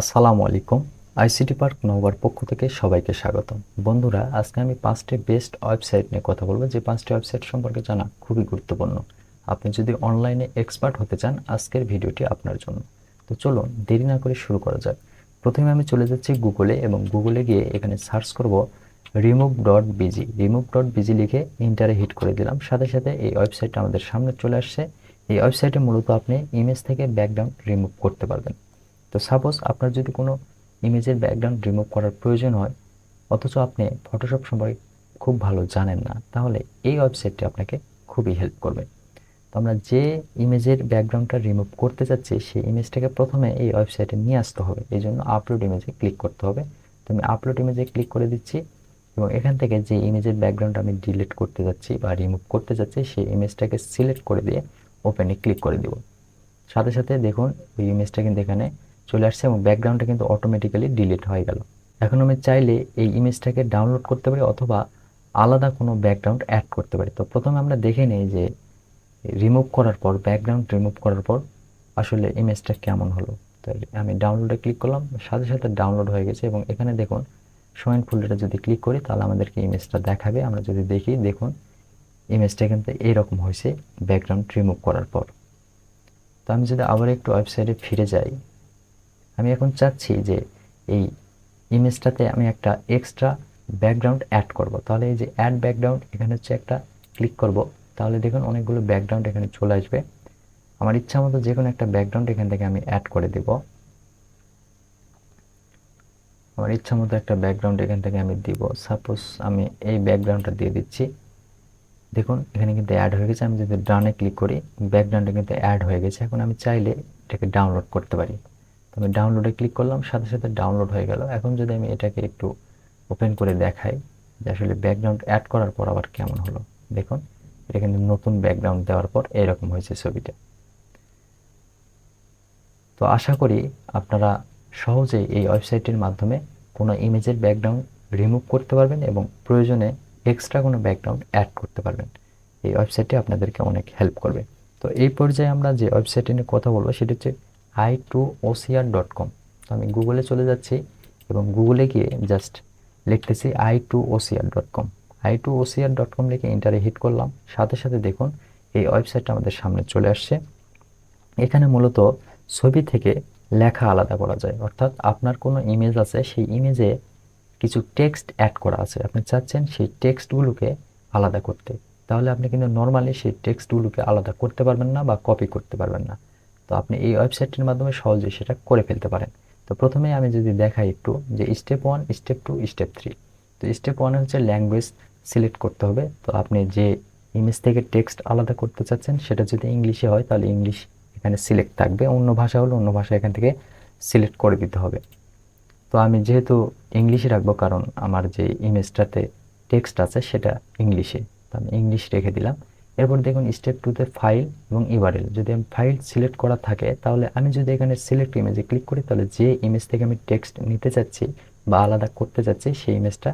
আসসালামু আলাইকুম। ICT park নওবার পক্ষ থেকে সবাইকে স্বাগতম। বন্ধুরা, আজকে আমি পাঁচটি বেস্ট ওয়েবসাইট নিয়ে কথা বলব। যে পাঁচটি ওয়েবসাইট সম্পর্কে জানা খুবই গুরুত্বপূর্ণ। আপনি যদি অনলাইনে এক্সপার্ট হতে চান, আজকের ভিডিওটি আপনার জন্য। তো চলুন, দেরি না করে শুরু করা যাক। প্রথমে আমি চলে যাচ্ছি গুগলে এবং গুগলে গিয়ে এখানে সার্চ করব remove dot BG remove dot BG লিখে ইন্টারে হিট করে দিলাম। সাথে সাথে এই ওয়েবসাইটটা আমাদের সামনে চলে আসছে। এই ওয়েবসাইটে মূলত আপনি ইমেজ থেকে ব্যাকগ্রাউন্ড রিমুভ করতে পারবেন। তো সাপোজ আপনার যদি কোনো ইমেজের ব্যাকগ্রাউন্ড রিমুভ করার প্রয়োজন হয়, অথচ আপনি ফটোশপ সম্পর্কে খুব ভালো জানেন না, তাহলে এই ওয়েবসাইটটি আপনাকে খুবই হেল্প করবে। তো আমরা যে ইমেজের ব্যাকগ্রাউন্ডটা রিমুভ করতে চাচ্ছি, সেই ইমেজটাকে প্রথমে এই ওয়েবসাইটে নিয়ে আসতে হবে। এই জন্য আপলোড ইমেজে ক্লিক করতে হবে। তো আমি আপলোড ইমেজে ক্লিক করে দিচ্ছি এবং এখান থেকে যে ইমেজের ব্যাকগ্রাউন্ড আমি ডিলিট করতে যাচ্ছি বা রিমুভ করতে যাচ্ছি, সেই ইমেজটাকে সিলেক্ট করে দিয়ে ওপেনে ক্লিক করে দিব। সাথে সাথে দেখুন, ওই ইমেজটা কিন্তু এখানে চলে আসছে এবং ব্যাকগ্রাউন্ডটা কিন্তু অটোমেটিক্যালি ডিলিট হয়ে গেল। এখন আমি চাইলে এই ইমেজটাকে ডাউনলোড করতে পারি অথবা আলাদা কোনো ব্যাকগ্রাউন্ড অ্যাড করতে পারি। তো প্রথমে আমরা দেখে নিই যে রিমুভ করার পর ব্যাকগ্রাউন্ড রিমুভ করার পর আসলে ইমেজটা কেমন হলো। তো আমি ডাউনলোডে ক্লিক করলাম, সাথে সাথে ডাউনলোড হয়ে গেছে এবং এখানে দেখুন শোয়েন ফোল্ডারে যদি ক্লিক করি তাহলে আমাদেরকে ইমেজটা দেখাবে। আমরা যদি দেখি, দেখুন ইমেজটা কিন্তু এইরকম হয়েছে ব্যাকগ্রাউন্ড রিমুভ করার পর। তো আমি যদি আবার একটু ওয়েবসাইটে ফিরে যাই আমি এখন চাচ্ছি যে এই ইমেজটাতে আমি একটা এক্সট্রা ব্যাকগ্রাউন্ড অ্যাড করব। তাহলে এই যে অ্যাড ব্যাকগ্রাউন্ড এখানে হচ্ছে একটা ক্লিক করব। তাহলে দেখুন অনেকগুলো ব্যাকগ্রাউন্ড এখানে চলে আসবে। আমার ইচ্ছা মতো যে কোনো একটা ব্যাকগ্রাউন্ড এখান থেকে আমি অ্যাড করে দেব। আমার ইচ্ছা মতো একটা ব্যাকগ্রাউন্ড এখান থেকে আমি দিব। সাপোজ আমি এই ব্যাকগ্রাউন্ডটা দিয়ে দিচ্ছি। দেখুন, এখানে কিন্তু অ্যাড হয়ে গেছে। আমি যদি ডানে ক্লিক করি ব্যাকগ্রাউন্ডটা কিন্তু অ্যাড হয়ে গেছে। এখন আমি চাইলে এটাকে ডাউনলোড করতে পারি। তো আমি ডাউনলোডে ক্লিক করলাম, সাথে সাথে ডাউনলোড হয়ে গেল। এখন যদি আমি এটাকে একটু ওপেন করে দেখাই যে আসলে ব্যাকগ্রাউন্ড অ্যাড করার পর আবার কেমন হলো। দেখুন, এটা কিন্তু নতুন ব্যাকগ্রাউন্ড দেওয়ার পর এরকম হয়েছে ছবিটা। তো আশা করি আপনারা সহজেই এই ওয়েবসাইটের মাধ্যমে কোনো ইমেজের ব্যাকগ্রাউন্ড রিমুভ করতে পারবেন এবং প্রয়োজনে এক্সট্রা কোনো ব্যাকগ্রাউন্ড অ্যাড করতে পারবেন। এই ওয়েবসাইটটি আপনাদেরকে অনেক হেল্প করবে। তো এই পর্যায়ে আমরা যে ওয়েবসাইটটি নিয়ে কথা বলব, সেটি হচ্ছে I two OCR dot com তো আমি গুগলে চলে যাচ্ছি এবং গুগলে গিয়ে জাস্ট লিখতেছি I two OCR dot com I two OCR dot com লিখে ইন্টারে হিট করলাম। সাথে সাথে দেখুন এই ওয়েবসাইটটা আমাদের সামনে চলে আসছে। এখানে মূলত ছবি থেকে লেখা আলাদা করা যায়। অর্থাৎ আপনার কোনো ইমেজ আছে, সেই ইমেজে কিছু টেক্সট অ্যাড করা আছে। আপনি চাচ্ছেন সেই টেক্সটগুলোকে আলাদা করতে। তাহলে আপনি কিন্তু নর্মালি সেই টেক্সটগুলোকে আলাদা করতে পারবেন না বা কপি করতে পারবেন না। তো আপনি এই ওয়েবসাইটটির মাধ্যমে সহজেই সেটা করে ফেলতে পারেন। তো প্রথমে আমি যদি দেখাই একটু যে step one step two step three তো স্টেপ ওয়ানে হচ্ছে ল্যাঙ্গুয়েজ সিলেক্ট করতে হবে। তো আপনি যে ইমেজ থেকে টেক্সট আলাদা করতে চাচ্ছেন, সেটা যদি ইংলিশে হয়, তাহলে ইংলিশ এখানে সিলেক্ট থাকবে। অন্য ভাষা হলে অন্য ভাষা এখান থেকে সিলেক্ট করে দিতে হবে। তো আমি যেহেতু ইংলিশে রাখব, কারণ আমার যে ইমেজটাতে টেক্সট আছে, সেটা ইংলিশে। তো আমি ইংলিশ রেখে দিলাম। এরপর দেখুন স্টেপ টুতে ফাইল এবং ইউআরএল যদি আমি ফাইল সিলেক্ট করা থাকে, তাহলে আমি যদি এখানে সিলেক্ট ইমেজে ক্লিক করি, তাহলে যে ইমেজ থেকে আমি টেক্সট নিতে চাচ্ছি বা আলাদা করতে চাচ্ছি, সেই ইমেজটা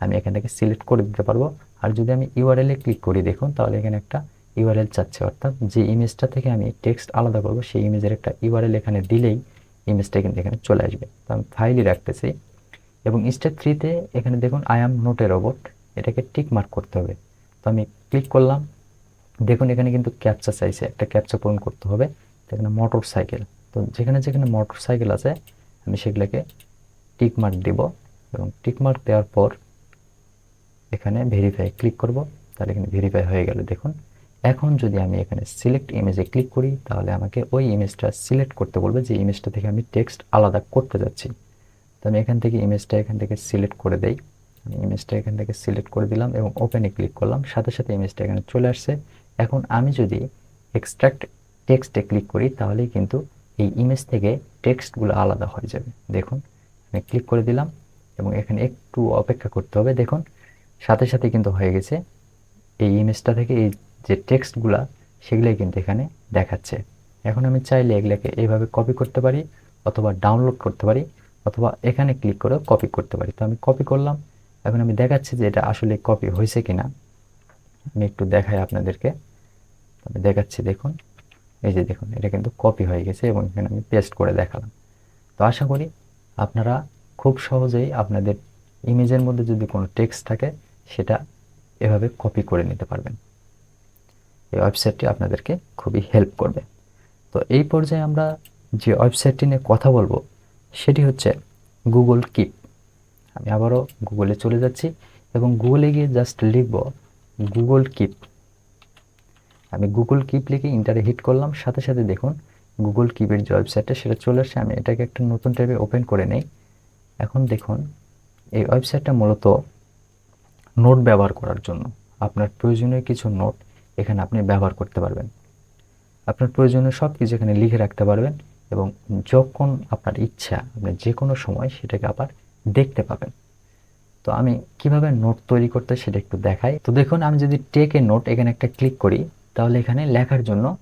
আমি এখান থেকে সিলেক্ট করে দিতে পারব। আর যদি আমি ইউআরএলে ক্লিক করি, দেখুন, তাহলে এখানে একটা ইউআরএল চাচ্ছে। অর্থাৎ যে ইমেজটা থেকে আমি টেক্সট আলাদা করব, সেই ইমেজের একটা ইউআরএল এখানে দিলেই ইমেজটা কিন্তু এখানে চলে আসবে। তো আমি ফাইলই রাখতেছি এবং স্টেপ থ্রিতে এখানে দেখুন I am not a robot এটাকে টিক মার্ক করতে হবে। তো আমি ক্লিক করলাম দেখুন, এখানে কিন্তু ক্যাপচা চাইছে একটা ক্যাপচা পূরণ করতে হবে। এখানে মোটর সাইকেল তো যেখানে যেখানে মোটর সাইকেল আছে, আমি সেগুলোকে টিক মার্ক দিব এবং টিক মার্ক দেওয়ার পর এখানে ভেরিফাই ক্লিক করব। তাহলে এখানে ভেরিফাই হয়ে গেল, দেখুন। এখন যদি আমি এখানে সিলেক্ট ইমেজে ক্লিক করি, তাহলে আমাকে ওই ইমেজটা সিলেক্ট করতে বলবে যে ইমেজটা থেকে আমি টেক্সট আলাদা করতে যাচ্ছি। তো আমি এখান থেকে ইমেজটা এখান থেকে সিলেক্ট করে দেই। আমি ইমেজটা এখান থেকে সিলেক্ট করে দিলাম এবং ওপেনে ক্লিক করলাম। সাথে সাথে ইমেজটা এখানে চলে আসছে। এখন আমি যদি এক্সট্রাক্ট টেক্সটে ক্লিক করি, তাহলেই কিন্তু এই ইমেজ থেকে টেক্সটগুলো আলাদা হয়ে যাবে। দেখুন আমি ক্লিক করে দিলাম এবং এখানে একটু অপেক্ষা করতে হবে। দেখুন, সাথে সাথে কিন্তু হয়ে গেছে। এই ইমেজটা থেকে এই যে টেক্সটগুলা সেগুলোই কিন্তু এখানে দেখাচ্ছে। এখন আমি চাইলে এগুলোকে এইভাবে কপি করতে পারি অথবা ডাউনলোড করতে পারি অথবা এখানে ক্লিক করে কপি করতে পারি। তো আমি কপি করলাম। এখন আমি দেখাচ্ছি যে এটা আসলে কপি হয়েছে কিনা। আমি একটু দেখাই আপনাদেরকে। আমি দেখাচ্ছি, দেখুন। এই যে দেখুন, এটা কিন্তু কপি হয়ে গেছে এবং এখানে আমি পেস্ট করে দেখালাম। তো আশা করি আপনারা খুব সহজেই আপনাদের ইমেজের মধ্যে যদি কোনো টেক্সট থাকে, সেটা এভাবে কপি করে নিতে পারবেন। এই ওয়েবসাইটটি আপনাদেরকে খুবই হেল্প করবে। তো এই পর্যায়ে আমরা যে ওয়েবসাইটটি নিয়ে কথা বলব, সেটি হচ্ছে গুগল কিপ আমি আবারও গুগলে চলে যাচ্ছি এবং গুগলে গিয়ে জাস্ট লিখব গুগল কিপ আমি গুগল কিপ লিখে ইন্টারে হিট করলাম। সাথে সাথে দেখুন গুগল কিপের যে ওয়েবসাইটটা সেটা চলে আসছে। আমি এটাকে একটা নতুন ট্যাবে ওপেন করে নেই। এখন দেখুন, এই ওয়েবসাইটটা মূলত নোট ব্যবহার করার জন্য। আপনার প্রয়োজনীয় কিছু নোট এখানে আপনি ব্যবহার করতে পারবেন। আপনার প্রয়োজনীয় সব কিছু এখানে লিখে রাখতে পারবেন এবং যখন আপনার ইচ্ছা, আপনি যে কোনো সময় সেটাকে আবার দেখতে পাবেন। তো আমি কীভাবে নোট তৈরি করতে সেটা একটু দেখাই। তো দেখুন, আমি যদি টেক নোট এখানে একটা ক্লিক করি তাহলে এখানে লেখার জন্য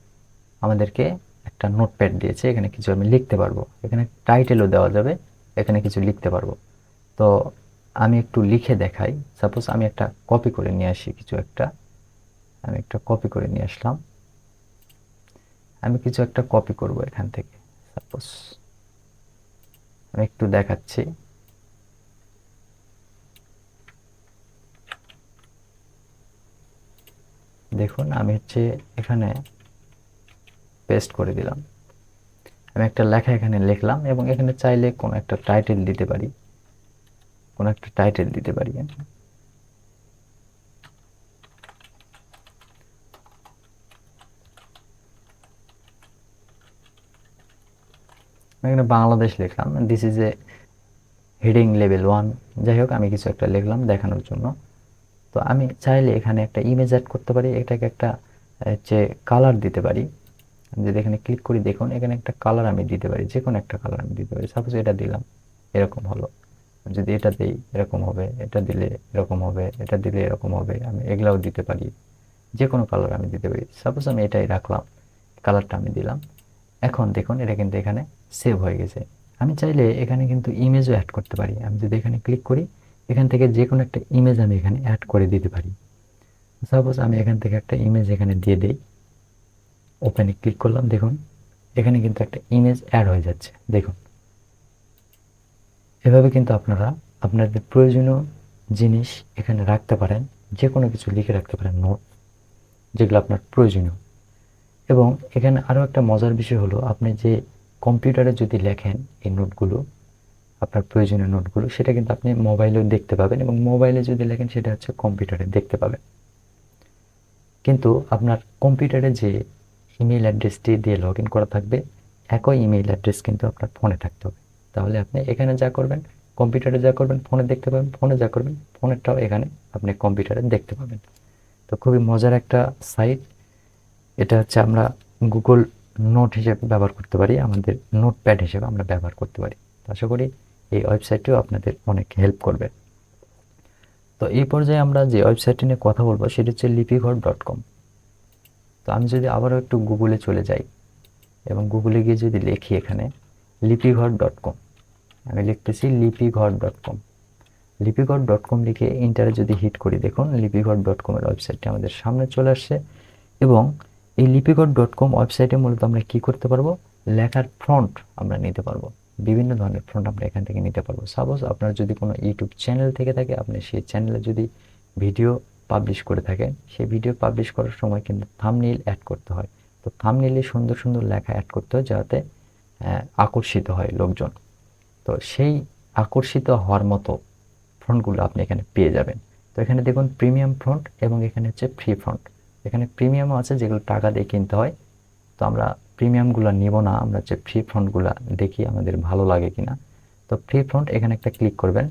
আমাদেরকে একটা নোটপ্যাড দিয়েছে, এখানে কিছু আমি লিখতে পারব। এখানে টাইটেলও দেওয়া যাবে, এখানে কিছু লিখতে পারব। তো আমি একটু লিখে দেখাই। সাপোজ আমি একটা কপি করে নিয়ে আসি, কিছু একটা। আমি একটা কপি করে নিয়ে আসলাম। আমি কিছু একটা কপি করব এখান থেকে। সাপোজ আমি একটু দেখাচ্ছি। দেখুন, আমি হচ্ছে এখানে পেস্ট করে দিলাম। আমি একটা লেখা এখানে লিখলাম এবং এখানে চাইলে কোনো একটা টাইটেল দিতে পারি। কোনো একটা টাইটেল দিতে পারি এখানে বাংলাদেশ লিখলাম। This is a heading level one যাই হোক, আমি কিছু একটা লিখলাম দেখানোর জন্য। তো আমি চাইলে এখানে একটা ইমেজ অ্যাড করতে পারি, এটাকে একটা যে কালার দিতে পারি। যদি এখানে ক্লিক করি, দেখুন, এখানে একটা কালার আমি দিতে পারি যে কোনো একটা কালার আমি দিতে পারি। সাপোজ এটা দিলাম, এরকম হলো। যদি এটা দিই, এরকম হবে, এটা দিলে এরকম হবে, এটা দিলে এরকম হবে, আমি এগুলাও দিতে পারি। যে কোনো কালার আমি দিতে পারি। সাপোজ আমি এটাই রাখলাম কালারটা আমি দিলাম। এখন দেখুন, এটা কিন্তু এখানে সেভ হয়ে গেছে। আমি চাইলে এখানে কিন্তু ইমেজও অ্যাড করতে পারি। আমি যদি এখানে ক্লিক করি এখান থেকে যে কোনো একটা ইমেজ আমি এখানে অ্যাড করে দিতে পারি। সাপোজ আমি এখান থেকে একটা ইমেজ এখানে দিয়ে দেই। ওপেনে ক্লিক করলাম, দেখুন, এখানে কিন্তু একটা ইমেজ অ্যাড হয়ে যাচ্ছে, দেখুন। এভাবে কিন্তু আপনারা আপনাদের প্রয়োজনীয় জিনিস এখানে রাখতে পারেন যে কোনো কিছু লিখে রাখতে পারেন নোট যেগুলো আপনার প্রয়োজনীয়। এবং এখানে আরও একটা মজার বিষয় হলো, আপনি যে কম্পিউটারে যদি লেখেন এই নোটগুলো আপনার প্রয়োজনীয় নোটগুলো, সেটা কিন্তু আপনি মোবাইলেও দেখতে পাবেন এবং মোবাইলে যদি লেখেন সেটা হচ্ছে কম্পিউটারে দেখতে পাবেন। কিন্তু আপনার কম্পিউটারে যে ইমেল অ্যাড্রেসটি দিয়ে লগ ইন করা থাকবে, একই ইমেইল অ্যাড্রেস কিন্তু আপনার ফোনে থাকতে হবে। তাহলে আপনি এখানে যা করবেন, কম্পিউটারে যা করবেন, ফোনে দেখতে পাবেন, ফোনে যা করবেন, ফোনেরটাও এখানে আপনি কম্পিউটারে দেখতে পাবেন। তো খুবই মজার একটা সাইট। এটা হচ্ছে আমরা গুগল নোট হিসেবে ব্যবহার করতে পারি, আমাদের নোটপ্যাড হিসেবে আমরা ব্যবহার করতে পারি। আশা করি এই ওয়েবসাইটটিও আপনাদের অনেক হেল্প করবে। তো এই পর্যায়ে আমরা যে ওয়েবসাইটটি নিয়ে কথা বলব, সেটি হচ্ছে লিপিঘর ডট কম তো আমি যদি আবারও একটু গুগলে চলে যাই, এবং গুগলে গিয়ে যদি লিখি এখানে, লিপিঘর ডট কম আমি লিখতেছি Lipighor dot com Lipighor dot com লিখে ইন্টারে যদি হিট করি, দেখুন লিপিঘর ডট কমের ওয়েবসাইটটি আমাদের সামনে চলে আসছে, এবং এই লিপিঘর ডট কম ওয়েবসাইটে মূলত আমরা কী করতে পারব? লেখার ফ্রন্ট আমরা নিতে পারব। বিভিন্ন ধরনের ফ্রন্ট আমরা এখান থেকে নিতে পারব। সাপোজ আপনার যদি কোনো ইউটিউব চ্যানেল থেকে থাকে, আপনি সেই চ্যানেলে যদি ভিডিও পাবলিশ করে থাকেন, সেই ভিডিও পাবলিশ করার সময় কিন্তু থামনিল অ্যাড করতে হয়। তো থামনিলে সুন্দর সুন্দর লেখা অ্যাড করতে হয় যাতে আকর্ষিত হয় লোকজন। তো সেই আকর্ষিত হওয়ার মতো ফ্রন্টগুলো আপনি এখানে পেয়ে যাবেন। তো এখানে দেখুন প্রিমিয়াম ফ্রন্ট এবং এখানে হচ্ছে ফ্রি ফ্রন্ট এখানে প্রিমিয়ামও আছে যেগুলো টাকা দিয়ে কিনতে হয়। তো আমরা প্রিমিয়ামগুলো নিব না, আমরা হচ্ছে ফ্রি ফ্রন্টগুলো দেখি আমাদের ভালো লাগে কিনা, তো ফ্রি ফ্রন্ট এখানে একটা ক্লিক করবেন।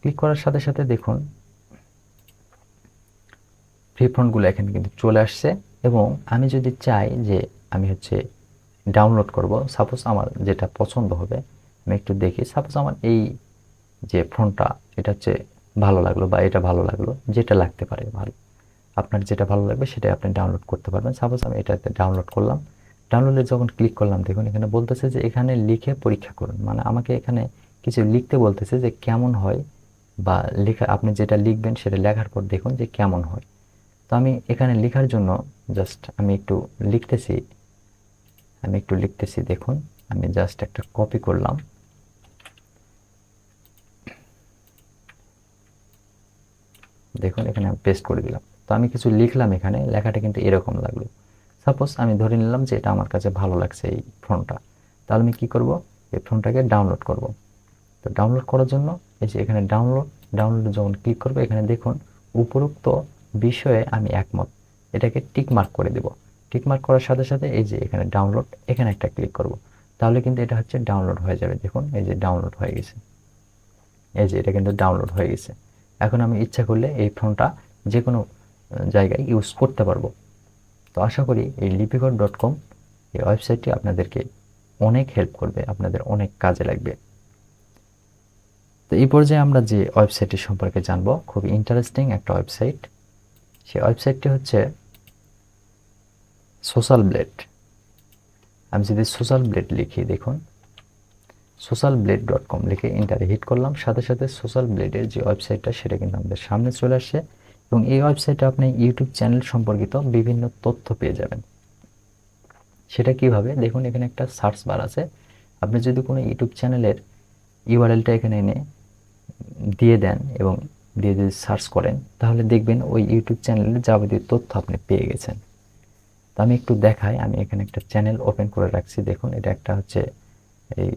ক্লিক করার সাথে সাথে দেখুন ফ্রি ফ্রন্টগুলো এখানে কিন্তু চলে আসছে এবং আমি যদি চাই যে আমি হচ্ছে ডাউনলোড করব সাপোজ আমার যেটা পছন্দ হবে, আমি একটু দেখি সাপোজ আমার এই যে ফোনটা, এটা হচ্ছে ভালো লাগল বা এটা ভালো লাগল, যেটা লাগতে পারে ভালো। আপনার যেটা ভালো লাগবে সেটা আপনি ডাউনলোড করতে পারবেন। সাপোজ আমি এটাতে ডাউনলোড করলাম ডাউনলোডে যখন ক্লিক করলাম, দেখুন এখানে বলতেছে যে এখানে লিখে পরীক্ষা করুন। মানে আমাকে এখানে কিছু লিখতে বলতেছে যে কেমন হয় বা লেখা, আপনি যেটা লিখবেন সেটা লেখার পর দেখুন যে কেমন হয়। তো আমি এখানে লেখার জন্য জাস্ট আমি একটু লিখতেছি, আমি একটু লিখতেছি, দেখুন, আমি জাস্ট একটা কপি করলাম। দেখুন এখানে আমি পেস্ট করে দিলাম। তো আমি কিছু লিখলাম এখানে, লেখাটা কিন্তু এরকম লাগল। সাপোজ আমি ধরে নিলাম যে এটা আমার কাছে ভালো লাগছে এই ফোনটা। তাহলে আমি কি করব? এই ফোনটাকে ডাউনলোড করব। তো ডাউনলোড করার জন্য এই যে এখানে ডাউনলোড ডাউনলোড যখন ক্লিক করব, এখানে দেখুন উপরোক্ত বিষয়ে আমি একমত। এটাকে টিক মার্ক করে দেব। টিক মার্ক করার সাথে সাথে এই যে এখানে ডাউনলোড এখানে একটা ক্লিক করব। তাহলে কিন্তু এটা হচ্ছে ডাউনলোড হয়ে যাবে। দেখুন এই যে ডাউনলোড হয়ে গেছে। এই যে এটা কিন্তু ডাউনলোড হয়ে গেছে। এখন আমি ইচ্ছা করলে এই ফোনটা যে কোনো জায়গায় ইউজ করতে পারব। তো আশা করি এই লিপিকর ডট কম এই ওয়েবসাইটটি আপনাদেরকে অনেক হেল্প করবে, আপনাদের অনেক কাজে লাগবে। তো এই পর্যায়ে আমরা যে ওয়েবসাইটটি সম্পর্কে জানব, খুব ইন্টারেস্টিং একটা ওয়েবসাইট। সেই ওয়েবসাইটটি হচ্ছে সোশ্যাল ব্লেড আমি যদি সোশ্যাল ব্লেড লিখি, দেখুন। সোশ্যাল ব্লেড ডট কম লিখে ইন্টারে হিট করলাম, সাথে সাথে সোশ্যাল ব্লেডের যে ওয়েবসাইটটা, সেটা কিন্তু আমাদের সামনে চলে আসছে। এবং এই ওয়েবসাইটে আপনি ইউটিউব চ্যানেল সম্পর্কিত বিভিন্ন তথ্য পেয়ে যাবেন। সেটা কীভাবে? দেখুন, এখানে একটা সার্চ বার আছে। আপনি যদি কোনো ইউটিউব চ্যানেলের ইউআরএলটা এখানে এনে দিয়ে দেন এবং দিয়ে যদি সার্চ করেন, তাহলে দেখবেন ওই ইউটিউব চ্যানেলের যাবতীয় তথ্য আপনি পেয়ে গেছেন। তো আমি একটু দেখাই। আমি এখানে একটা চ্যানেল ওপেন করে রাখছি। দেখুন, এটা একটা হচ্ছে এই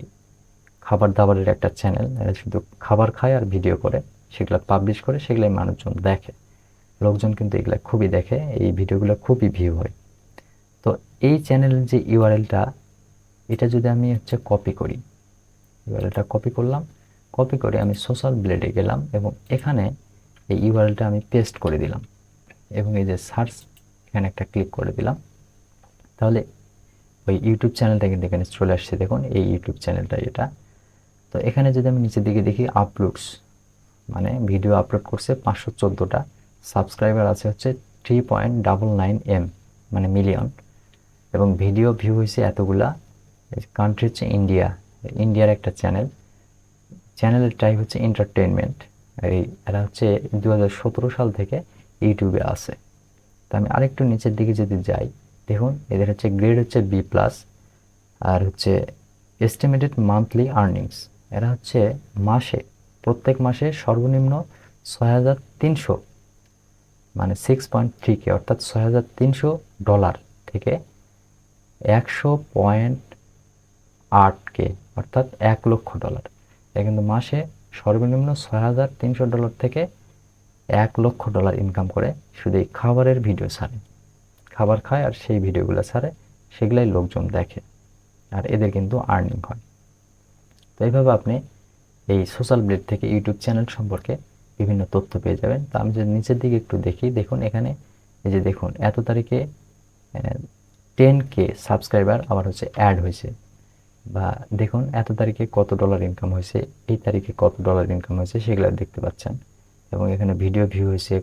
খাবার দাবারের একটা চ্যানেল এরা শুধু খাবার খায় আর ভিডিও করে। সেগুলো পাবলিশ করে, সেগুলাই মানুষজন দেখে। লোকজন কিন্তু এগুলো খুবই দেখে, এই ভিডিওগুলো খুবই ভিউ হয়। তো এই চ্যানেলের যে ইউআরএলটা এটা যদি আমি হচ্ছে কপি করি ইউআরএলটা কপি করলাম কপি করে আমি সোশ্যাল ব্লেডে গেলাম এবং এখানে এই ইউআরএলটা আমি পেস্ট করে দিলাম এবং এই যে সার্চ এখানে একটা ক্লিক করে দিলাম। তাহলে ওই ইউটিউব চ্যানেলটা কিন্তু এখানে চলে আসছে, দেখুন, এই ইউটিউব চ্যানেলটা এটা। তো এখানে যদি আমি নিচের দিকে দেখি আপলোডস মানে ভিডিও আপলোড করছে পাঁচশো চোদ্দোটা। সাবস্ক্রাইবার আছে হচ্ছে three point double nine M মানে মিলিয়ন এবং ভিডিও ভিউ হয়েছে এতগুলা কান্ট্রি হচ্ছে ইন্ডিয়া ইন্ডিয়ার একটা চ্যানেল চ্যানেলের টাইপ হচ্ছে এন্টারটেনমেন্ট এই এরা হচ্ছে দু হাজার সতেরো সাল থেকে ইউটিউবে আছে। তো আমি আরেকটু নিচের দিকে যদি যাই, দেখুন, এদের হচ্ছে গ্রেড হচ্ছে বি প্লাস আর হচ্ছে এস্টিমেটেড মান্থলি আর্নিংস এরা হচ্ছে মাসে, প্রত্যেক মাসে সর্বনিম্ন ছয় হাজার তিনশো মানে সিক্স পয়েন্ট থ্রি কে অর্থাৎ ছয় হাজার তিনশো ডলার থেকে একশো পয়েন্ট আট কে অর্থাৎ এক লক্ষ ডলার। এটা কিন্তু মাসে সর্বনিম্ন ছয় হাজার তিনশো ডলার থেকে এক লক্ষ ডলার ইনকাম করে। শুধু এই খাবারের ভিডিও ছাড়ে। খাবার খায় আর সেই ভিডিওগুলো ছাড়ে, সেগুলাই লোকজন দেখে আর এদের কিন্তু আর্নিং হয়। তো এইভাবে আপনি এই সোশ্যাল ব্লেড থেকে ইউটিউব চ্যানেল সম্পর্কে বিভিন্ন তথ্য পেয়ে যাবেন। তো আমি যদি নিচের দিকে একটু দেখি, দেখুন এখানে, এই যে দেখুন, এত তারিখে টেন কে সাবস্ক্রাইবার আবার হচ্ছে অ্যাড হয়েছে। বা দেখুন, এত তারিখে কত ডলার ইনকাম হয়েছে, এই তারিখে কত ডলার ইনকাম হয়েছে, সেগুলো দেখতে পাচ্ছেন। এবং এখানে ভিডিও ভিউ হয়েছে,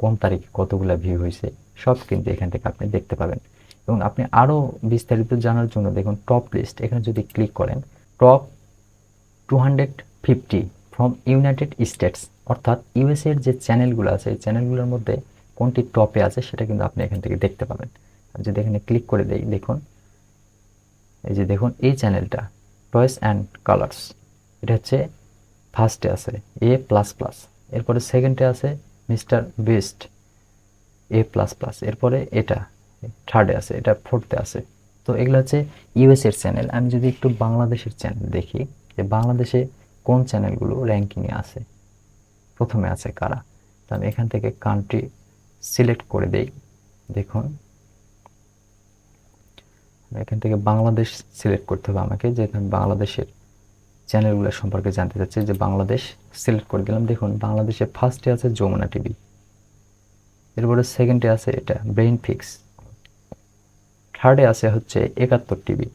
কোন তারিখে কতগুলা ভিউ হয়েছে, সব কিন্তু এখান থেকে আপনি দেখতে পাবেন। এবং আপনি আরও বিস্তারিত জানার জন্য দেখুন টপ লিস্ট এখানে যদি ক্লিক করেন top two hundred fifty from United States অর্থাৎ ইউএসএর যে চ্যানেলগুলো আছে, এই চ্যানেলগুলোর মধ্যে কোনটি টপে আছে সেটা কিন্তু আপনি এখান থেকে দেখতে পাবেন। যদি এখানে ক্লিক করে দেই, দেখুন, এই যে দেখুন, এই চ্যানেলটা টয়েস অ্যান্ড কালার্স এটা হচ্ছে ফার্স্টে আছে এ প্লাস প্লাস এরপরে সেকেন্ডে আছে Mister Beast A plus plus এরপরে এটা থার্ডে আছে, এটা ফোর্থে আছে। তো এগুলো হচ্ছে ইউএসের চ্যানেল আমি যদি একটু বাংলাদেশের চ্যানেল দেখি, যে বাংলাদেশে কোন চ্যানেলগুলো র্যাঙ্কিংয়ে আছে? প্রথমে আছে কারা? তো আমি এখান থেকে কান্ট্রি সিলেক্ট করে দেই। দেখুন। এখান থেকে বাংলাদেশ সিলেক্ট করতে হবে আমাকে, যে বাংলাদেশের চ্যানেলগুলো সম্পর্কে জানতে চাচ্ছি, যে বাংলাদেশ সিলেক্ট করে দিলাম। দেখুন, বাংলাদেশে ফার্স্টে আছে যমুনা টিভি এরপরে সেকেন্ডে আছে এটা ব্রেইন ফিক্স থার্ডে আছে হচ্ছে একাত্তর টিভি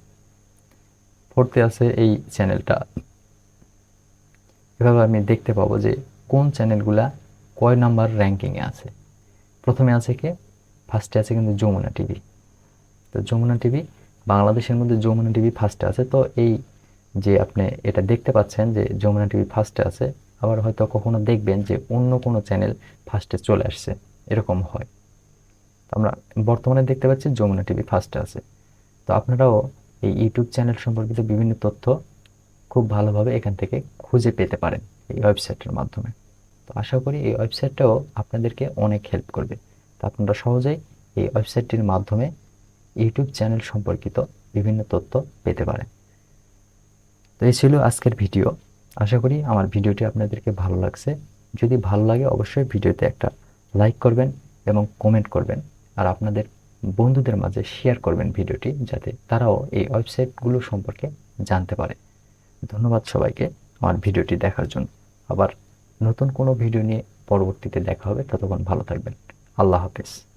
ফোর্থে আছে এই চ্যানেলটা এভাবে আমি দেখতে পাবো যে কোন চ্যানেলগুলা কয় নাম্বার র্যাঙ্কিংয়ে আছে। প্রথমে আছে কে? ফার্স্টে আছে কিন্তু যমুনা টিভি। তো যমুনা টিভি, বাংলাদেশের মধ্যে যমুনা টিভি ফার্স্টে আছে। তো এই যে আপনি এটা দেখতে পাচ্ছেন যে যমুনা টিভি ফার্স্টে আছে, আবার হয়তো কখনো দেখবেন যে অন্য কোনো চ্যানেল ফার্স্টে চলে আসছে। এরকম হয়। আমরা বর্তমানে দেখতে পাচ্ছি যমুনা টিভি ফার্স্টে আছে। তো আপনারাও এই ইউটিউব চ্যানেল সম্পর্কিত বিভিন্ন তথ্য খুব ভালোভাবে এখান থেকে খুঁজে পেতে পারেন এই ওয়েবসাইটের মাধ্যমে। তো আশা করি এই ওয়েবসাইটটাও আপনাদেরকে অনেক হেল্প করবে। তো আপনারা সহজেই এই ওয়েবসাইটটির মাধ্যমে ইউটিউব চ্যানেল সম্পর্কিত বিভিন্ন তথ্য পেতে পারেন। তো এই ছিল আজকের ভিডিও। আশা করি আমার ভিডিওটি আপনাদেরকে ভালো লাগছে। যদি ভালো লাগে অবশ্যই ভিডিওতে একটা লাইক করবেন এবং কমেন্ট করবেন। আর আপনাদের বন্ধুদের মাঝে শেয়ার করবেন ভিডিওটি যাতে তারাও এই ওয়েবসাইটগুলো সম্পর্কে জানতে পারে। ধন্যবাদ সবাইকে। আমার ভিডিওটি দেখার জন্য। আবার নতুন কোনো ভিডিও নিয়ে পরবর্তীতে দেখা হবে। ততক্ষণ ভালো থাকবেন। আল্লাহ হাফেজ।